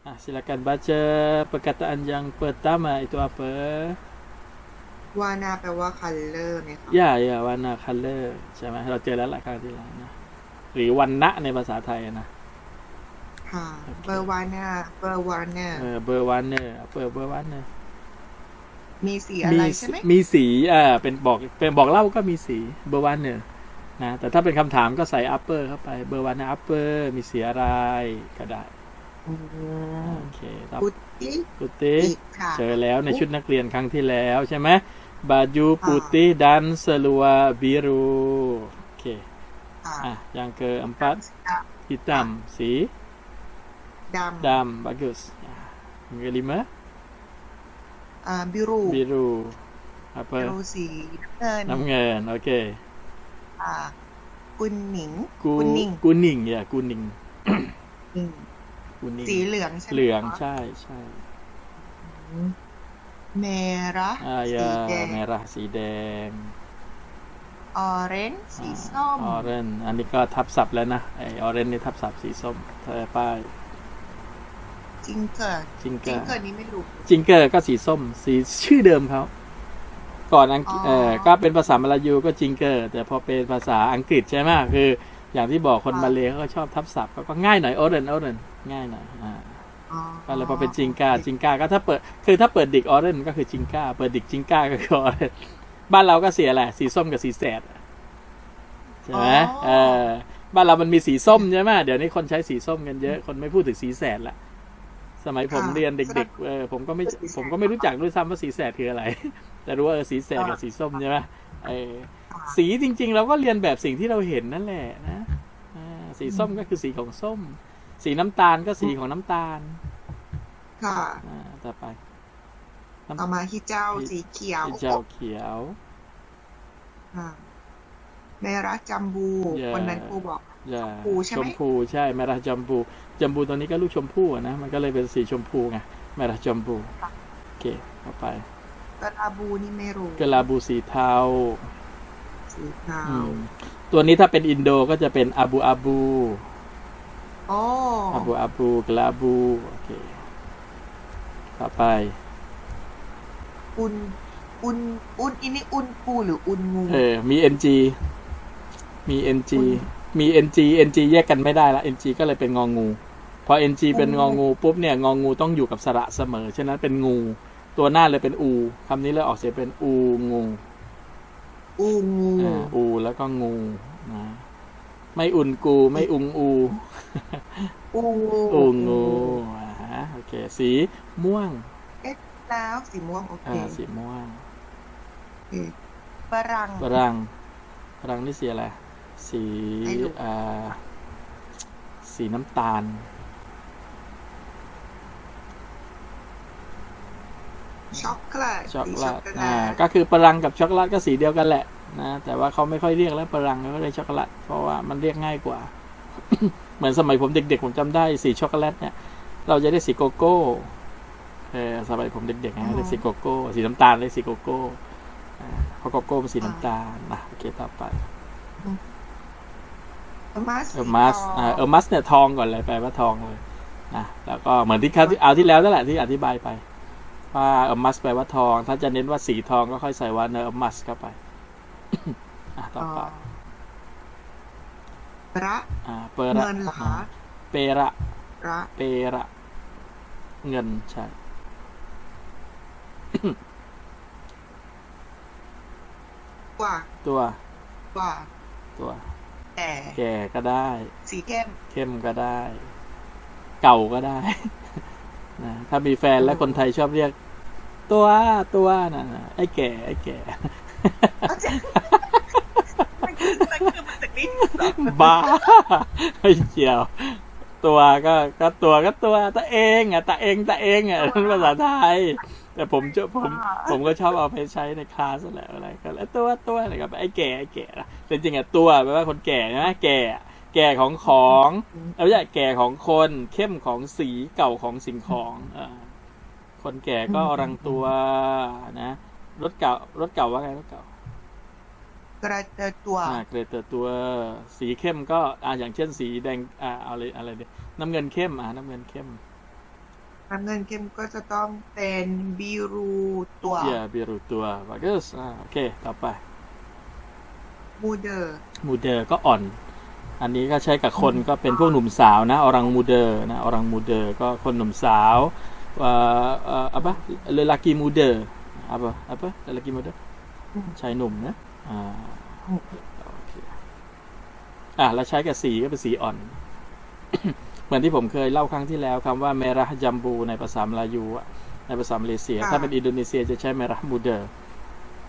Ah, silakan baca perkataan yang pertama itu apa? วานาแปลว่า color ไหมคะ Ya, ya, warna color ใช่ไหมเราเจอแล้วล่ะครั้งที่แล้วนะหรือวันณะในภาษาไทยอะนะค่ะโอเคเบอร์วานาเบอร์วานาเออเบอร์วันเนอร์เบอร์เบอร์วันเนอร์มีสีอะไรใช่ไหมมีสีอ่าเป็นบอกเป็นบอกเล่าก็มีสีเบอร์วันเนอร์นะแต่ถ้าเป็นคำถามก็ใส่ upper เข้าไปเบอร์วันเนอร์ upper มีสีอะไรก็ได้อืม โอเคต่อพุตติปุติอีกค่ะเจอแล้วในชุดนักเรียนครั้งที่แล้วใช่ไหมบาจูปุติดันสลัวบิรูโอเคค่ะอะยังเกอ empat hitam สีดดำ bagus yang kelima ำอ่าบิรู biru บิ apa รูสีน้ำเงินน้ำเงินโอเคค่ะกุนหนิงกูกุนหนิงกูนิ่งอย่ากูนิ่ง อืมกูนิ่งสีเหลืองใช่ไหมเหลืองคะใช่ใช่อืมเมระอ่าสียาแดงเมราสีแดงออเรนจ์สีส้มออเรนอันนี้ก็ทับศัพท์แล้วนะไอออเรนนี่ทับศัพท์สีส้มเธอป้าย จิงเกิดจิงเกจิองร์เกิดนี้ไม่รู้ จิงเกอร์ก็สีส้ม สีชื่อเดิมเขาก่อนอังกฤษอ๋อ เออก็เป็นภาษามลายูก็จิงเกอร์ แต่พอเป็นภาษาอังกฤษใช่ไหมคือ อย่างที่บอกคนมาเลเขาก็ชอบทับศัพท์เขาก็ง่ายหน่อยออเรนออเรนง่ายหน่อยอ่าอ๋อก็เลยพอเป็นจิงกาจิงกาก็ถ้าเปิดคือถ้าเปิดดิกออเรนก็คือจิงกาเปิดดิกจิงกาก็คือออเรนบ้านเราก็สีอะไรสีส้มกับสีแสดใช่ไหมเออบ้านเรามันมีสีส้มใช่ไหมเดี๋ยวนี้คนใช้สีส้มกันเยอะคนไม่พูดถึงสีแสดละสมัยผมเรียนเด็กๆเออผมก็ไม่ผมก็ไม่รู้จักด้วยซ้ำว่าสีแสดคืออะไร แต่รู้ว่าเออสีแสดกับสีส้มใช่ไหมเออ สีจริง ๆ เราก็เรียนแบบสิ่งที่เราเห็นนั่นแหละนะอ่าสีส้มก็คือสีของส้ม สีน้ำตาลก็สีของน้ำตาล ค่ะอ่าต่อไปต่อมาฮิเจ้าสีเขียวสีเจ้าเขียวค่ะเมระจัมบูอย่าวันนั้นครูบอกอย่าชมพูใช่ไหมชมพูใช่แมราจมพูจมพูตัวนี้ก็ลูกชมพู่อะนะมันก็เลยเป็นสีชมพูไงแมราจมพูโอเคต่อไปกระลาบูนี่ไม่รู้กะลาบูสีเทา สีเทาอืมตัวนี้ถ้าเป็นอินโดก็จะเป็นอาบูอาบูโอ้อาบูอาบูกะลาบู โอเค ต่อไป อุน อุน อุนอินี่อุนปูหรืออุนงู เออ มี NG มี NG คุณมี NG NG แยกกันไม่ได้ละ NG ก็เลยเป็นงองู พอ NG เป็นงองูปุ๊บเนี่ยงองูต้องอยู่กับสระเสมอ ฉะนั้นเป็นงู ตัวหน้าเลยเป็นอูคำนี้เลยออกเสียงเป็นอูงู อูงูอ่าอูแล้วก็งูนะไม่อุ่นกู ไม่อุงอูอูงูอูงูอ่าฮะโอเค สีม่วง เอ๊ะแล้วสีม่วงโอเคอ่าสีม่วงโอเคฝรั่งฝรั่งฝรั่งนี่สีอะไรสีไม่รู้อ่าสีน้ำตาล ช็อกโกแลตช็อกสีโกแลช็อกตโกแลอ่าตก็คือปรังกับช็อกโกแลตก็สีเดียวกันแหละนะแต่ว่าเขาไม่ค่อยเรียกแล้วปรังเขาเรียกช็อกโกแลตเพราะว่ามันเรียกง่ายกว่า เหมือนสมัยผมเด็ก ๆ ผมจำได้สีช็อกโกแลตเนี่ย เราจะได้สีโกโก้เออสมัยผมเด็กๆนะเรียกสีโกโก้ สีน้ำตาลเรียกสีโกโก้อ่าเพราะโกโก้เป็นสีน้ำตาลนะโอเคต่อไปเออร์มัสเออร์มัสสีทงอ่าเออร์มัสเนี่ยทองก่อนเลยแปลว่าทองเลยนะแล้วก็เหมือนที่คราวที่เอาที่แล้วนั่นแหละที่อธิบายไป ว่าเออร์มัสแปลว่าทอง ถ้าจะเน้นว่าสีทองก็ค่อยใส่ว่าเนอร์มัสเข้าไปอะต่อไประอ่าเปอระเงินเหรอคะอ่าเประระเประเงินใช่กว่าตัวกว่าตัวแต่แก่ก็ได้ สีเข้มเข้มก็ได้ เก่าก็ได้นะถ้ามีแฟนแล้วคนไทยชอบเรียก ตัวตัวนะนะไอ้แก่ ไอ้แก่เอาเจ๊มันคือมันคือมาจากนี่เหรอบ้าไม่เกี่ยว ตัวก็ก็ตัวก็ตัวตาเองอะตาเองตาเองอะนั่นภาษาไทยแต่ผมจะผมผมก็ชอบเอาไปใช้ในคลาสนั่นแหละอะไรก็แล้วตัวตัวอะไรก็ไอ้แก่ไอ้แก่นะแต่จริงๆอะตัวแปลว่าคนแก่นะแก่ แก่ของของเอาไม่ใช่แก่ของคน เข้มของสีเก่าของสิ่งของอ่า คนแก่ก็อรังตัวนะ รถเก่ารถเก่าว่าไงรถเก่ากระเตอตัวอ่าเกรดเตอร์ตัว สีเข้มก็อ่าอย่างเช่นสีแดงอ่าเอาเลยอะไรเดียน้ำเงินเข้มอ่าน้ำเงินเข้มน้ำเงินเข้มก็จะต้องเป็นบิรูตัว ya biru tua bagus อ่าโอเค ต่อไปมูเดอร์มูเดอร์ก็อ่อน อันนี้ก็ใช้กับคนก็เป็นพวกหนุ่มสาวนะอรังมูเดอร์นะอรังมูเดอร์ก็คนหนุ่มสาว เอ่อเอ่อ apa lelaki muda apa apa lelaki muda ชายหนุ่มนะอ่าโอเคอะแล้วใช้กับสีก็เป็นสีอ่อน เหมือนที่ผมเคยเล่าครั้งที่แล้วคำว่าเมราจัมบู ในภาษามลายูอะในภาษามาเลเซียค่ะถ้าเป็นอินโดนีเซียจะใช้เมรามูเดอร์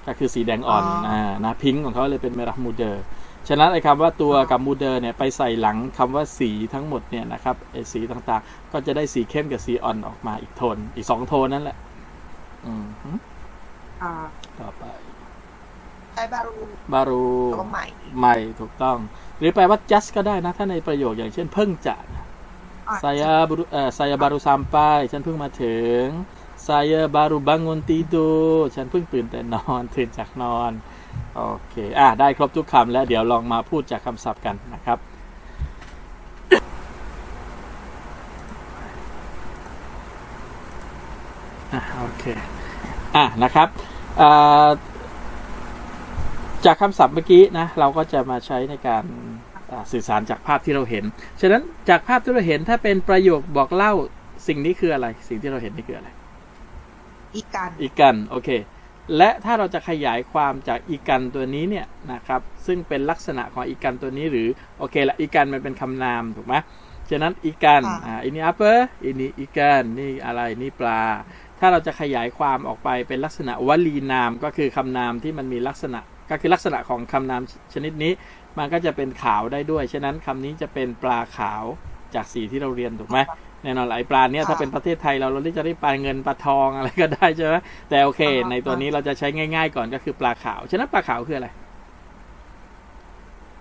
ก็คือสีแดงอ่อนอ่านะพิงค์ของเขาเลยเป็นเมรามูเดอร์ ฉะนั้นไอ้คำว่าตัวกับมูเดอร์เนี่ยไปใส่หลังคำว่าสีทั้งหมดเนี่ยนะครับไอ้สีต่างๆ ก็จะได้สีเข้มกับสีอ่อนออกมาอีกโทน อีกสองโทนนั่นแหละ อืมฮึอ่าต่อไปใช้บารูบารูตัวใหม่ใหม่ถูกต้อง หรือแปลว่า just ก็ได้นะ ถ้าในประโยคอย่างเช่นเพิ่งจะนะอะ saya baru เอ่อ saya baru sampai ฉันเพิ่งมาถึง saya baru bangun tidur ฉันเพิ่งตื่นแต่นอน ตื่นจากนอน โอเค อะได้ครบทุกคำแล้วเดี๋ยวลองมาพูดจากคำศัพท์กันนะครับอะโอเค อะนะครับอ่าจากคำศัพท์เมื่อกี้นะ เราก็จะมาใช้ในการอ่าสื่อสารจากภาพที่เราเห็น ฉะนั้นจากภาพที่เราเห็นถ้าเป็นประโยคบอกเล่าสิ่งนี้คืออะไร สิ่งที่เราเห็นนี่คืออะไร อีกัน อีกัน โอเค และถ้าเราจะขยายความจากอีกันตัวนี้เนี่ยนะครับซึ่งเป็นลักษณะของอีกันตัวนี้หรือโอเคละอีกันมันเป็นคำนามถูกไหมฉะนั้นอีกันอ่าอินี่อัปเปอร์อินี่อีกันนี่อะไรนี่ปลา ถ้าเราจะขยายความออกไปเป็นลักษณะวลีนามก็คือคำนามที่มันมีลักษณะก็คือลักษณะของคำนามชนิดนี้ มันก็จะเป็นขาวได้ด้วย ฉะนั้นคำนี้จะเป็นปลาขาวจากสีที่เราเรียนถูกไหม แน่นอนหลายปลาเนี่ยถ้าเป็นประเทศไทยเราเราจะได้ปลาเงินปลาทองอะไรก็ได้ใช่ไหมแต่โอเค ในตัวนี้เราจะใช้ง่าย ๆ ก่อนก็คือปลาขาว ฉะนั้นปลาขาวคืออะไร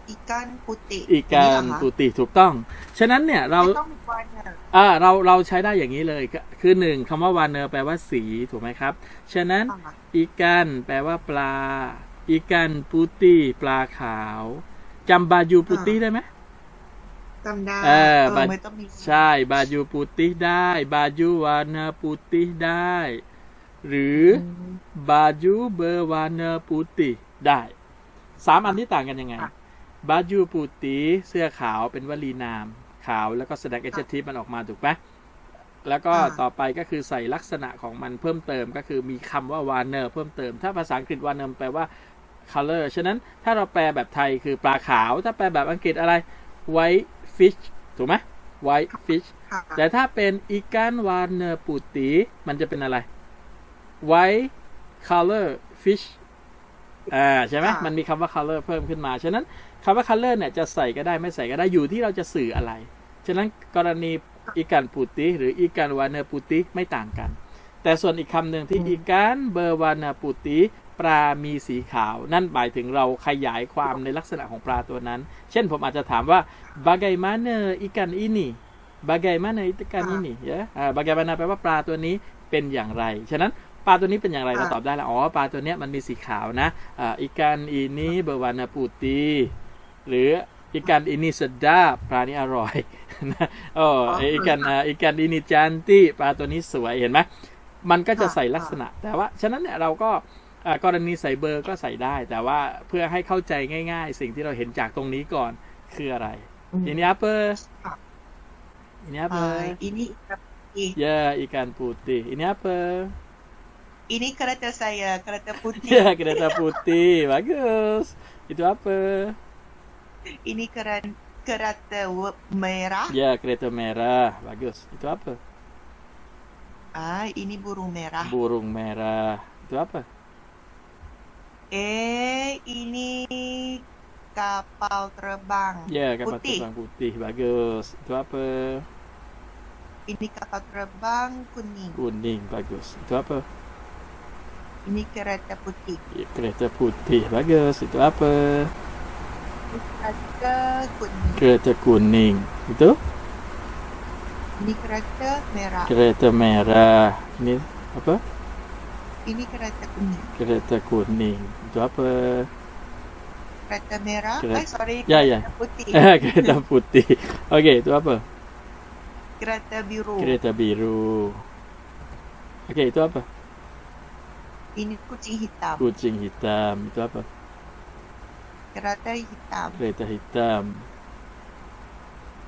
อีกันปุติอีการย่งนี้เหรอคะปูติถูกต้อง ฉะนั้นเนี่ยเราไม่ต้องมีวันเนี่ยอ่าเราเราใช้ได้อย่างนี้เลยก็คือหนึ่งคำว่าวานเนอร์แปลว่าสีถูกไหมครับ ฉะนั้นอะอีกันแปลว่าปลาอีกันปูติปลาขาวจำบายูปูติได้ไหม จำได้เออเอบัอดไม่ต้องมีใช่บายูปูติได้ บายูวานาปูติได้ หรืออืมบาจูเบอร์วานเนอร์ปูติได้สามอันที่ต่างกันยังไงค่ะบาจูปูติเสื้อขาวเป็นวลีนาม ขาวแล้วก็แสดงเอชทีมันออกมาถูกไหมแล้วก็อ่าต่อไปก็คือใส่ลักษณะของมันเพิ่มเติมก็คือมีคำว่าวานเนอร์เพิ่มเติม ถ้าภาษาอังกฤษวานเนอร์แปลว่า color ฉะนั้นถ้าเราแปลแบบไทยคือปลาขาว ถ้าแปลแบบอังกฤษอะไร white fish ถูกไหม white fish ค่ะแต่ถ้าเป็นอีกันวานเนอร์ปูติมันจะเป็นอะไร white color fish อ่าใช่ไหมมันมีคำว่า color เพิ่มขึ้นมา ฉะนั้นคำว่า color เนี่ยจะใส่ก็ได้ไม่ใส่ก็ได้อยู่ที่เราจะสื่ออะไร ฉะนั้นกรณีอีกันปูติหรืออีกันวานเนอร์ปูติไม่ต่างกัน แต่ส่วนอีกคำหนึ่งที่อีกันเบอร์วานเนอร์ปูติ ปลามีสีขาว นั่นหมายถึงเราขยายความในลักษณะของปลาตัวนั้น เช่นผมอาจจะถามว่า bagaimana ikan ini bagaimana ikan ini เยอะอ่า bagaimana แปลว่าปลาตัวนี้เป็นอย่างไร ฉะนั้นปลาตัวนี้เป็นอย่างไรเราตอบได้แล้วอ๋อปลาตัวเนี้ยมันมีสีขาวนะอ่า ikan ini berwarna putih หรือ ikan ini sedap ปลานี้อร่อยนะโอ้ ikan อ่า ikan ini cantik ปลาตัวนี้สวยเห็นไหมมันก็จะใส่ลักษณะแต่ว่าฉะนั้นเนี่ยเราก็อ่า กรณีใส่เบอร์ก็ใส่ได้ แต่ว่าเพื่อให้เข้าใจง่าย ๆ สิ่งที่เราเห็นจากตรงนี้ก่อนคืออะไร Ini apa? Ini อ่า apa? อีนี่อี Ya, ikan putih. Ini apa? อีนี่กระเตใส่กระเตปุติ Ya, kereta putih. Bagus. Itu apa? อีนี่กระกระเตเมรา Ya, kereta merah. Bagus. Itu apa? อ่าอีนี่บูรุเมรา Burung merah. Itu apa? เอ๊ะอีนี่กระ เป๋าตระบัง Ya, kapal Putih. terbang putih. Bagus. Itu apa? อีนี่กระเป๋าตระบังคุณิง Kuning. Bagus. Itu apa? อีนี่กระเตปุติ Ya, kereta putih. Bagus. Itu apa? กระเตคุณิง Kereta kuning. Itu? อีนี่กระเตเมรา Kereta merah. Ini apa? อีนี่กระเตคุณิง Kereta kuning. Itu apa? กระเตเมรา Kereta- ไอ้ sorry Ya, ya. ปุติ kereta putih. Oke, itu apa? กระเตบิรู Kereta biru. Oke, itu apa? Ini kucing hitam. Kucing hitam. Itu apa? Kereta hitam. Kereta hitam.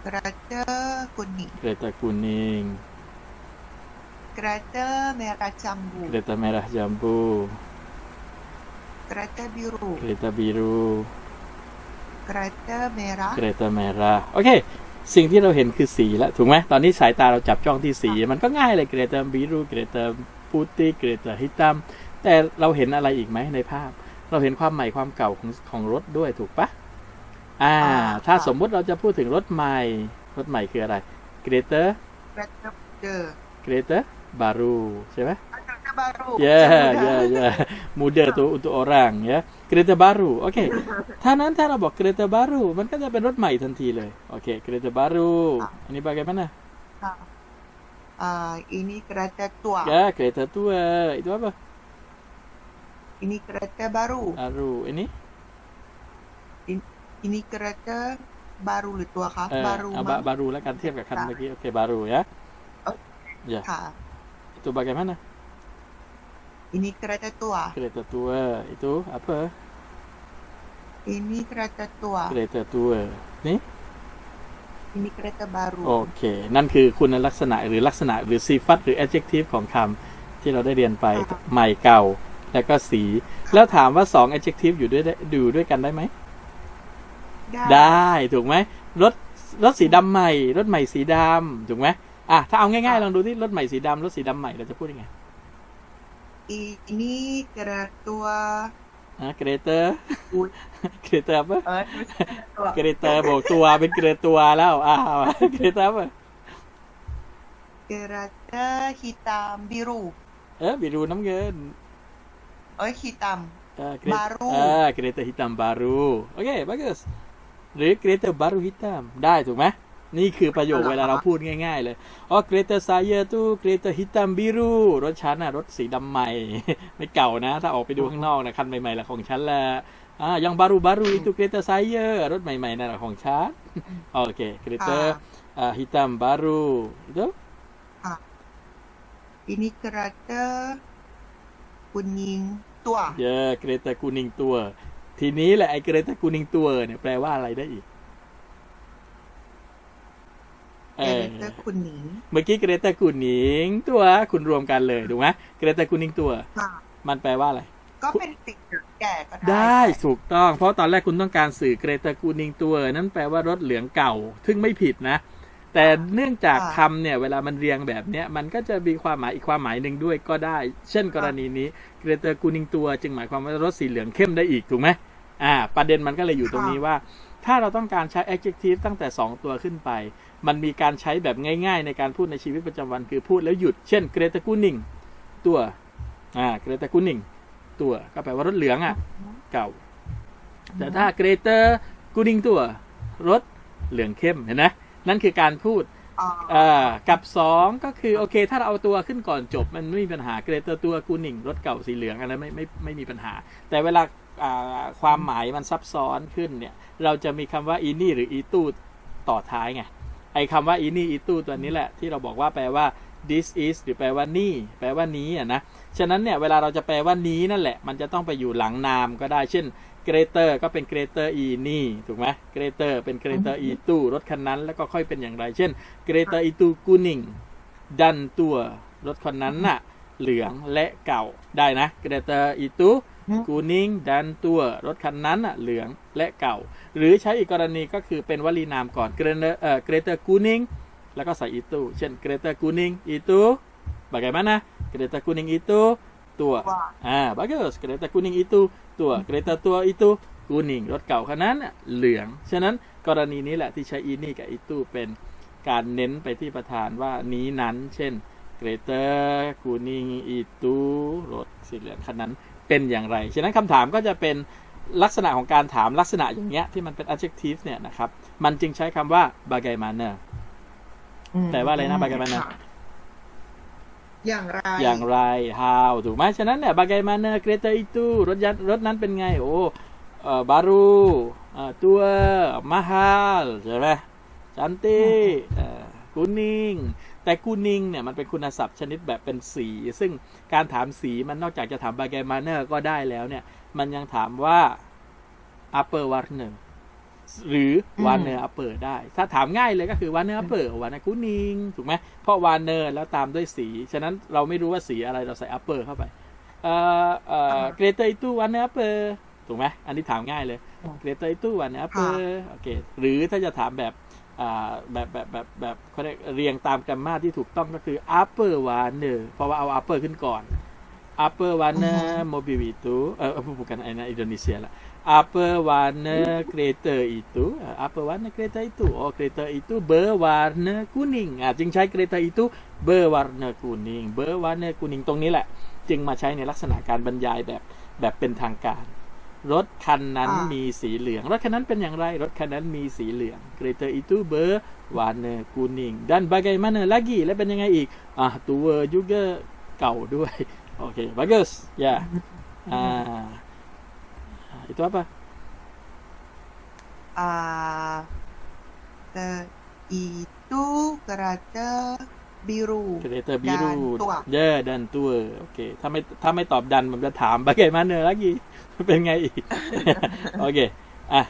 Kereta kuning. Kereta kuning. Kereta merah jambu. Kereta merah jambu. Kereta biru. Kereta biru. Kereta merah. เกรตาเมราโอเค สิ่งที่เราเห็นคือสีแล้วถูกไหมตอนนี้สายตาเราจับจ้องที่สี มันก็ง่ายเลยเกรตาบิรูเกรตาปูติเกรตาฮิตัมแต่เราเห็นอะไรอีกไหมในภาพ เราเห็นความใหม่ความเก่าของของรถด้วยถูกปะอ่าอ่าถ้าค่ะสมมุติเราจะพูดถึงรถใหม่ รถใหม่คืออะไรเกรตา Kereta muda. เกรตาบารูใช่ไหม Ah, Kereta baru. Ya, Kereta ya, muda. ya. Muda tuh untuk orang ya. Kereta baru. Oke. ถ้านั้นถ้าเราบอก kereta baru มันก็จะเป็นรถใหม่ทันทีเลย โอเค kereta baru อันนี้ bagaimana Ah. Ah, ini kereta tua. ya kereta tua itu apa Ini kereta baru. baru ini Ini kereta baru หรือตัวคะ เออ baru เอา มั้ง บารูแล้วกันเทียบกับคันเมื่อกี้โอเค baru ya ya ค่ะ itu bagaimana Ini kereta tua. kereta tua itu apa Ini kereta tua. kereta tua นี่ Ini kereta baru. โอเค นั่นคือคุณลักษณะหรือลักษณะหรือซีฟัตหรือ adjective ของคำที่เราได้เรียนไปค่ะใหม่เก่า แล้วก็สี แล้วถามว่าสอง adjective อยู่ด้วยได้อยู่ด้วยกันได้ไหม ได้ถูกไหมรถรถสีดำใหม่ รถใหม่สีดำถูกไหมอะถ้าเอาง่ายๆลองดูที่รถใหม่สีดำรถสีดำใหม่เราจะพูดยังไง ini kereta ha, kereta? Kereta apa? Ha, kereta apa? Oh, tua habis kereta tua lah. Ah, ah, ah. kereta apa? Kereta hitam biru. Eh biru nama ke? Oh hitam. Ha, ah, kereta, baru. Ah, kereta hitam baru. Okey bagus. Kereta baru hitam. Dah itu mah นี่คือประโยคเหรอเวลาเราพูดง่าย ๆ เลยอ๋อ kereta saya ตู้ kereta hitam biru รถฉันน่ะรถสีดำใหม่ ไม่เก่านะ ถ้าออกไปดูข้างนอกนะคันใหม่ๆละของฉันแหละอ่ายัง baru baru itu kereta saya รถใหม่ๆนั่นแหละของฉันโอเค kereta ค่ะอ่า hitam baru itu Ini kereta kuning tua. เยอะ kereta kuning ตัว ทีนี้แหละไอ้ kereta kuning ตัวเนี่ยแปลว่าอะไรได้อีก เออ Kereta kuning. เมื่อกี้เกรตากูนิงตัวคุณรวมกันเลยถูกไหมเกรตากูนิงตัวค่ะมันแปลว่าอะไร ก็เป็นสิ่งแก่ก็ได้ ได้ถูกต้อง เพราะตอนแรกคุณต้องการสื่อเกรตากูนิงตัว นั่นแปลว่ารถเหลืองเก่า ซึ่งไม่ผิดนะ แต่เนื่องจากคำเนี่ย เวลามันเรียงแบบเนี้ย มันก็จะมีความหมายอีกความหมายหนึ่งด้วยก็ได้ เช่นกรณีนี้เกรตากูนิงตัว จึงหมายความว่ารถสีเหลืองเข้มได้อีกถูกไหมอ่า ประเด็นมันก็เลยอยู่ตรงนี้ว่า ถ้าเราต้องการใช้ adjective ตั้งแต่ 2 ตัวขึ้นไป มันมีการใช้แบบง่ายๆ ในการพูดในชีวิตประจำวันคือพูดแล้วหยุด เช่นเกรตากูนิงตัว อ่าเกรตากูนิงตัวก็แปลว่ารถเหลืองอะ เก่า แต่ถ้าเกรเตอร์กูนิงตัว รถเหลืองเข้มเห็นไหมนั่นคือการพูดอ๋ออ่ากับ 2 ก็คือโอเค ถ้าเราเอาตัวขึ้นก่อนจบ มันไม่มีปัญหาเกรเตอร์ตัวกูนิงรถเก่าสีเหลืองอันนั้นไม่ไม่ไม่มีปัญหา แต่เวลาอ่า ความหมายมันซับซ้อนขึ้นเนี่ยเราจะมีคำว่าอีนี่หรืออีตู้ต่อท้ายไงไอ้คำว่าอีนี่อีตู้ตัวนี้แหละที่เราบอกว่าแปลว่า this is หรือแปลว่านี่ แปลว่านี้อะนะฉะนั้นเนี่ยเวลาเราจะแปลว่านี้นั่นแหละ มันจะต้องไปอยู่หลังนามก็ได้ เช่น greater ก็เป็น greater e นี่ถูกไหม greater เป็น greater e ตู้รถคันนั้นแล้วก็ค่อยเป็นอย่างไร เช่น greater e ตู้กูนิงดันตัวรถคันนั้นน่ะเหลืองและเก่าได้นะ greater e ตู้ กูนิงดันตัวรถคันนั้นน่ะเหลืองและเก่า หรือใช้อีกกรณีก็คือเป็นวลีนามก่อน greater เอ่อ greater กูนิงแล้วก็ใส่ itu เช่น greater กูนิง itu bagaimana kereta kuning itu tua ว่าอ่า bagus kereta kuning itu tua kereta tua itu kuning รถเก่าคันนั้นน่ะเหลือง ฉะนั้นกรณีนี้แหละที่ใช้ ini กับ itu เป็นการเน้นไปที่ประธานว่านี้นั้น เช่น kereta kuning itu รถสีเหลืองคันนั้น เป็นอย่างไร ฉะนั้นคำถามก็จะเป็นลักษณะของการถามลักษณะอย่างเงี้ยที่มันเป็น adjective เนี่ยนะครับ มันจึงใช้คำว่า bagaimana แปลว่าอะไรนะ bagaimana ค่ะอย่างไร อย่างไร how ถูกไหมฉะนั้นเนี่ย bagaimana kereta itu รถยันรถนั้นเป็นไง โอ้เอ่อ baru เอ่อตัว mahal ใช่ไหม cantik เอ่อ kuning แต่กูนิงเนี่ยมันเป็นคุณศัพท์ชนิดแบบเป็นสี ซึ่งการถามสีมันนอกจากจะถามบาแกมาเนอร์ก็ได้แล้วเนี่ย มันยังถามว่า upper warner หรืออืม warner upper ได้ ถ้าถามง่ายเลยก็คือ warner upper warner กูนิงถูกไหมเพราะ warner แล้วตามด้วยสี ฉะนั้นเราไม่รู้ว่าสีอะไรเราใส่ upper เข้าไป เอ่อเอ่อ greater itu warner upper ถูกไหมอันนี้ถามง่ายเลย greater itu warner upper โอเคหรือถ้าจะถามแบบอ่า แบบแบบแบบแบบเขาเรียกเรียงตามแกรรมาที่ถูกต้องก็คือ upper warner เพราะว่าเอา upper ขึ้นก่อน upper warner mobil itu เออ bukan anak Indonesia lah upper warna kereta itu upper warna kereta itu oh kereta itu berwarna kuning อะจึงใช้ kereta itu berwarna kuning berwarna kuning ตรงนี้แหละ จึงมาใช้ในลักษณะการบรรยายแบบแบบเป็นทางการ รถคันนั้นอ่ามีมีสีเหลือง รถคันนั้นเป็นอย่างไร รถคันนั้นมีสีเหลือง kereta itu berwarna kuning dan bagaimana lagi และเป็นยังไงอีกอะ tua juga เก่าด้วย โอเค bagus ya ah itu apa Ah, ke- itu kereta biru kereta dan biru tua. ya dan tua โอเค ถ้าไม่ถ้าไม่ตอบดันผมจะถาม bagaimana lagi เป็นไงอีก โอเค อ่ะ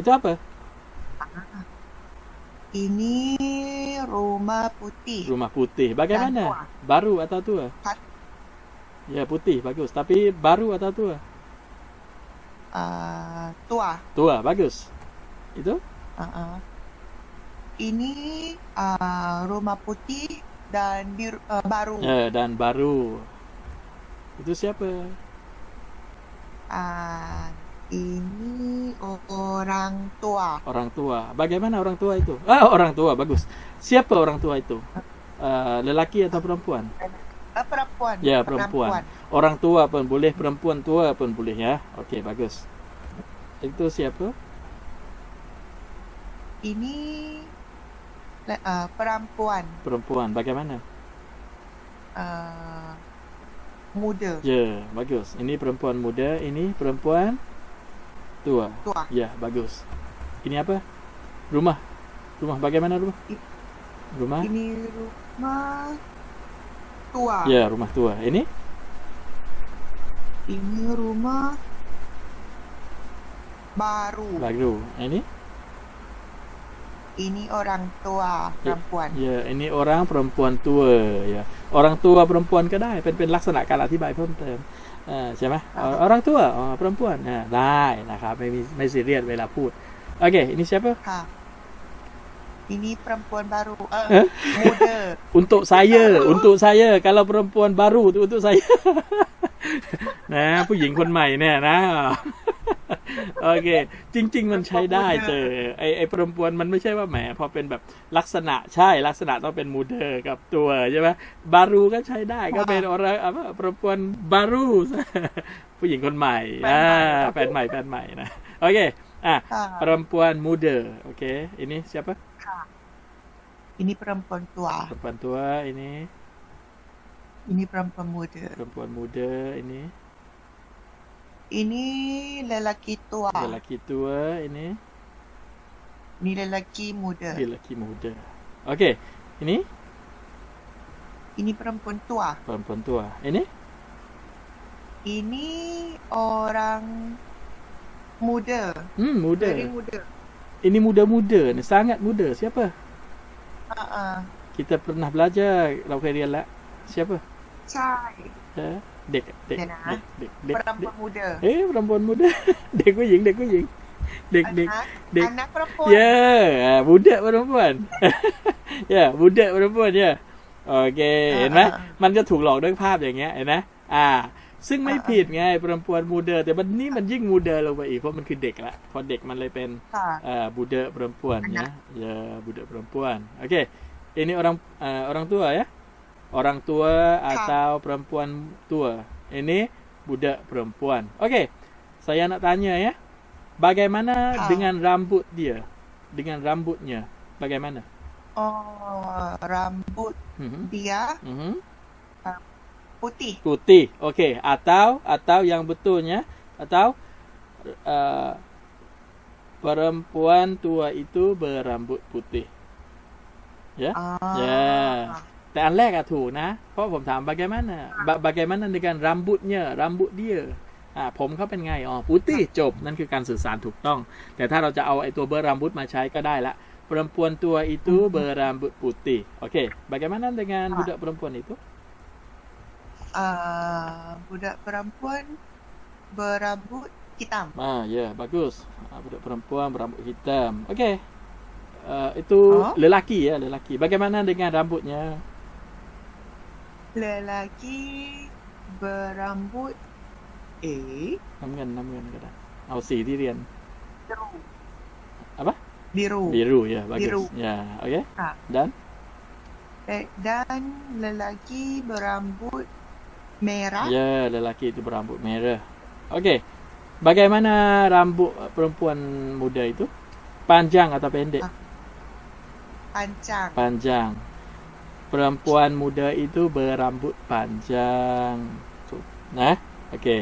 itu apa Ini rumah putih. rumah putih bagaimana tua. baru atau tua Pat- ya putih bagus tapi baru atau tua Ah, tua. tua bagus itu Ah-ah. Ini ah, rumah putih dan biru, ah, baru. ya dan baru itu siapa Ah, ini orang tua. orang tua bagaimana orang tua itu ah orang tua bagus siapa orang tua itu Eh, lelaki atau perempuan Ah, perempuan. Ya, perempuan. Orang tua pun boleh, perempuan tua pun boleh ya. Okey, bagus. Itu siapa? Ini ah, perempuan Perempuan. Bagaimana? ah, muda, Ya, bagus. Ini perempuan muda, ini perempuan tua. tua. Ya, bagus. Ini apa? Rumah. Rumah bagaimana rumah? I- Rumah? Ini rumah tua. Ya, rumah tua. Ini? Ini rumah baru. Baru. Ini? Ini orang tua perempuan. Ya, ini orang perempuan tua ya. Orang tua perempuan ก็ได้เป็นเป็นลักษณะการอธิบายเพิ่มเติมเออใช่ไหมครับ orang tua oh, perempuan อ่าได้นะครับ ไม่มีไม่ซีเรียสเวลาพูด โอเค ini siapa Ha. Ini perempuan baru. Uh, Eh? muda. untuk saya untuk saya kalau perempuan baru itu untuk saya นะ ผู้หญิงคนใหม่เนี่ยนะ โอเค จริง ๆ มันใช้ได้เจอไอไอ perempuan มันไม่ใช่ว่าแหมพอเป็นแบบลักษณะใช่ลักษณะต้องเป็นมูเดอร์กับตัวใช่ไหมบารูก็ใช้ได้ก็เป็นอะไรอะไร perempuan baru ผู้หญิงคนใหม่แฟนอ่าใหม่แฟนใหม่แฟนใหม่นะโอเคอะ Ha. perempuan muda oke ini siapa Ha. Ini perempuan tua. perempuan tua ini Ini perempuan muda. perempuan muda ini Ini lelaki tua. Lelaki tua ini. Ini lelaki muda. Lelaki muda. Okey. Ini? Ini perempuan tua. Perempuan tua. Ini? Ini orang muda. Hmm, muda. Very muda. Ini muda-muda ni. Sangat muda. Siapa? Uh-uh. Kita pernah belajar. Lauk Siapa? Chai. Ha? Yeah. เรียนแล้ว siapa Cai. เออเด็กเด็กเดี๋ยวนะเด็กเด็กเด็ก Perempuan muda. เอ๊ะ perempuan muda เด็กผู้หญิง เด็กผู้หญิง เด็กเด็ก Anak, dek. anak perempuan. Ya, ah, budak perempuan. ya, budak perempuan ya. โอเคเห็นไหมอ่ามันจะถูกหลอกด้วยภาพอย่างเงี้ยเห็นไหมอ่า ซึ่งไม่อ่าผิดไง perempuan muda แต่มันนี่มันยิ่ง muda ลงไปอีกเพราะมันคือเด็กละพอเด็กมันเลยเป็น Ha. เอ่อ budak perempuan ya. Anak. Ya, budak perempuan. Oke. Ini orang eh, orang tua ya. Orang tua atau perempuan tua. Ini budak perempuan. Oke. Saya nak tanya ya. Bagaimana Ha. dengan rambut dia? Dengan rambutnya bagaimana? Oh, rambut Mhm. dia Mhm. putih. Putih. Okey. Atau atau yang betulnya atau uh, perempuan tua itu berambut putih. ya อ๋อ Yeah. แต่อันแรกอะถูกนะ เพราะผมถาม bagaimana Ba- bagaimana dengan rambutnya rambut dia อ่าผมเขาเป็นไงอ๋อ putih จบ นั่นคือการสื่อสารถูกต้อง แต่ถ้าเราจะเอาไอ้ตัว berambut มาใช้ก็ได้ละ perempuan tua itu berambut putih oke bagaimana dengan Ah. budak perempuan itu Ah, budak perempuan berambut hitam. ah ya bagus ah, budak perempuan berambut hitam oke Ah, itu Oh. lelaki ya lelaki bagaimana dengan rambutnya Lelaki berambut eh น้ำเงินน้ำเงินก็ได้ เอาสีที่เรียน biru. Apa? Biru. biru ya bagus Biru. ya oke Ah. dan Eh, Dan lelaki berambut merah. ya lelaki itu berambut merah oke bagaimana rambut perempuan muda itu panjang atau pendek Ah. Panjang. panjang perempuan muda itu berambut panjang. Nah oke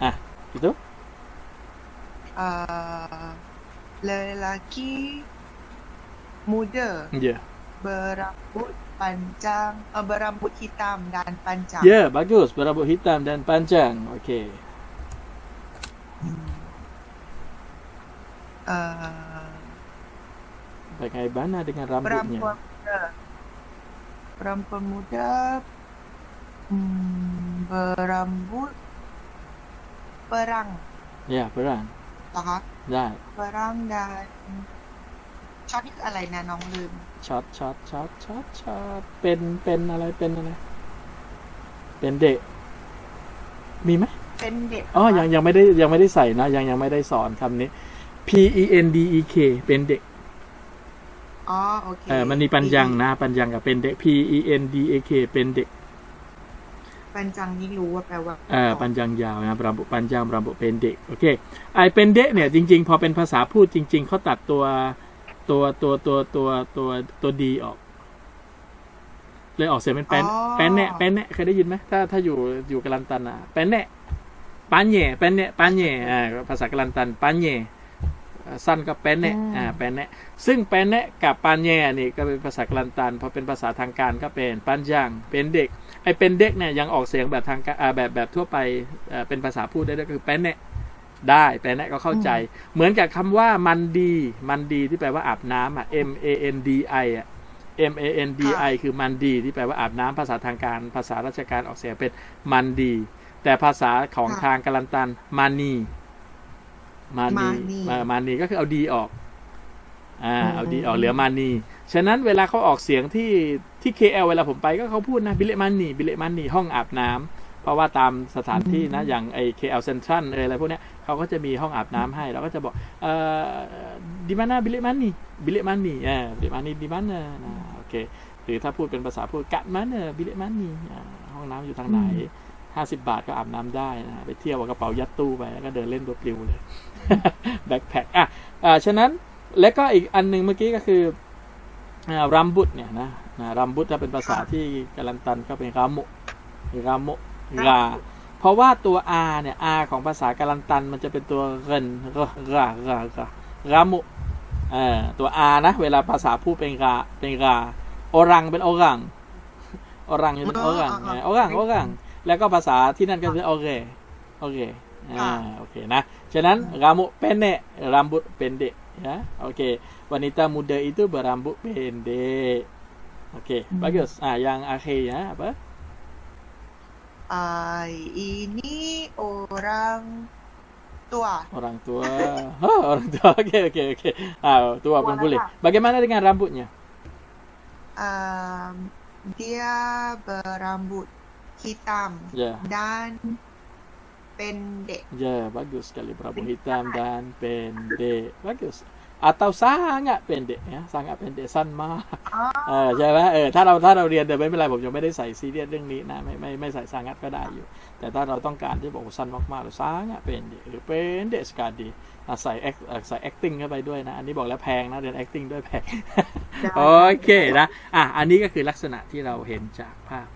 ah itu Ah, lelaki muda. Ya. Berambut panjang, uh, berambut hitam dan panjang. ya bagus. Berambut hitam dan panjang. Oke Uh, bagaimana dengan rambutnya? Perempuan muda. Perempuan muda hmm, berambut perang. ya perang เหรอคะได้ perang dan ช็อตนี่คืออะไรนะน้องลืม ช็อตช็อตช็อตช็อตช็อตเป็นเป็นอะไรเป็นอะไร เป็นเด็ก มีไหมเป็นเด็กอ๋อยังยังไม่ได้ยังไม่ได้ใส่นะยังยังไม่ได้สอนคำนี้ P E N D E K เป็นเด็ก อ๋อโอเคเออมันมีปัญญังนะ ปัญญังกับเป็นเด็ก P E N D A K เป็นเด็ก ปัญจังนี่รู้ว่าแปลว่าเออปัญญังยาวนะรำบุปัญญังรำบุเป็นเด็กโอเคไอเป็นเด็กเนี่ยจริง ๆ พอเป็นภาษาพูดจริง ๆเขาตัดตัวตัวตัวตัวตัวตัวตัวดีออก เลยออกเสียงเป็นแป้นแป้นแน่แป้นแน่เคยได้ยินไหมถ้าถ้าอยู่อยู่กาลันตันอะแป้นแน่ปันแย่แป้นแน่ปันแย่อ่าภาษากาลันตันปันแย่อ่า สั้นก็แป้นแน่อ่าแป้นแน่ซึ่งแป้นแน่กับปันแย่นี่ก็เป็นภาษากาลันตันพอเป็นภาษาทางการก็เป็นปันยังเป็นเด็กไอเป็นเด็กเนี่ยยังออกเสียงแบบทางการอ่าแบบแบบทั่วไปอ่าเป็นภาษาพูดได้ด้วยคือแป้นแน่ได้แป้นแน่ก็เข้าใจ เหมือนกับคำว่ามันดี มันดีที่แปลว่าอาบน้ำอะ M A N D I อะ M A N D I คือมันดีที่แปลว่าอาบน้ำภาษาทางการ ภาษาราชการออกเสียงเป็นมันดี แต่ภาษาของค่ะทางกาลันตันมานี มานีมานีเอ่อมานีก็คือเอาดีออก อ่าอืมเอาดีออกเหลือมานี ฉะนั้นเวลาเขาออกเสียงที่ที่ KL เวลาผมไปก็เขาพูดนะบิเลมันนีบิเลมันนีห้องอาบน้ำเพราะว่าตามสถานที่นะ อย่างไอ KL Central เอยอะไรพวกเนี้ยเขาก็จะมีห้องอาบน้ำให้เราก็จะบอกเอ่อ di mana bilik mani bilik mani อ่า bilik mani di mana นะโอเคหรือถ้าพูดเป็นภาษาพูดกะมันเนอบิเลมันนี่อ่าห้องน้ำอยู่ทางไหนห้าสิบาทก็อาบน้ำได้นะไปเที่ยวเอากระเป๋ายัดตู้ไปแล้วก็เดินเล่นตัวปลิวเลย แบ็คแพคอะอ่าฉะนั้นและก็อีกอันหนึ่งเมื่อกี้ก็คืออ่ารัมบุตเนี่ยนะนะรัมบุตถ้าเป็นภาษาที่กาลันตันก็เป็นรามุรามุราเพราะว่าตัว R เนี่ย R ของภาษากาลันตันมันจะเป็นตัวเรนรารารารารามุเอ่อตัว R นะ เวลาภาษาพูดเป็นราเป็นราโอรังเป็นโอรังโอรังเป็นโอรังอ๋ออ๋อโอรังโอรังแล้วก็ภาษาที่นั่นก็คือโอเคโอเค อ่า ค่ะ โอเคนะ ฉะนั้น rambut pendek rambut pendek ya oke wanita muda itu berambut pendek oke Hmm. bagus ah yang akhirnya apa Ah, ini orang tua. orang tua oh orang tua oke oke oke ah tua pun boleh bagaimana dengan rambutnya Um, dia berambut hitam ya dan pendek. Ya, bagus sekali berambut hitam dan pendek. Bagus. Atau sangat pendek ya, sangat pendek สั้นมากอ๋อเออใช่ไหมเออถ้าเราถ้าเราเรียนแต่ไม่เป็นไรผมยังไม่ได้ใส่ซีเรียสเรื่องนี้นะไม่ไม่ไม่ใส่สังัดก็ได้อยู่ แต่ถ้าเราต้องการที่บอกว่าสั้นมากๆหรือ sangat pendek หรือ pendek sekali อะใส่ act เอ่อใส่ acting เข้าไปด้วยนะ อันนี้บอกแล้วแพงนะเรียน acting ด้วยแพงโอเคนะอะอันนี้ก็คือลักษณะที่เราเห็นจากภาพ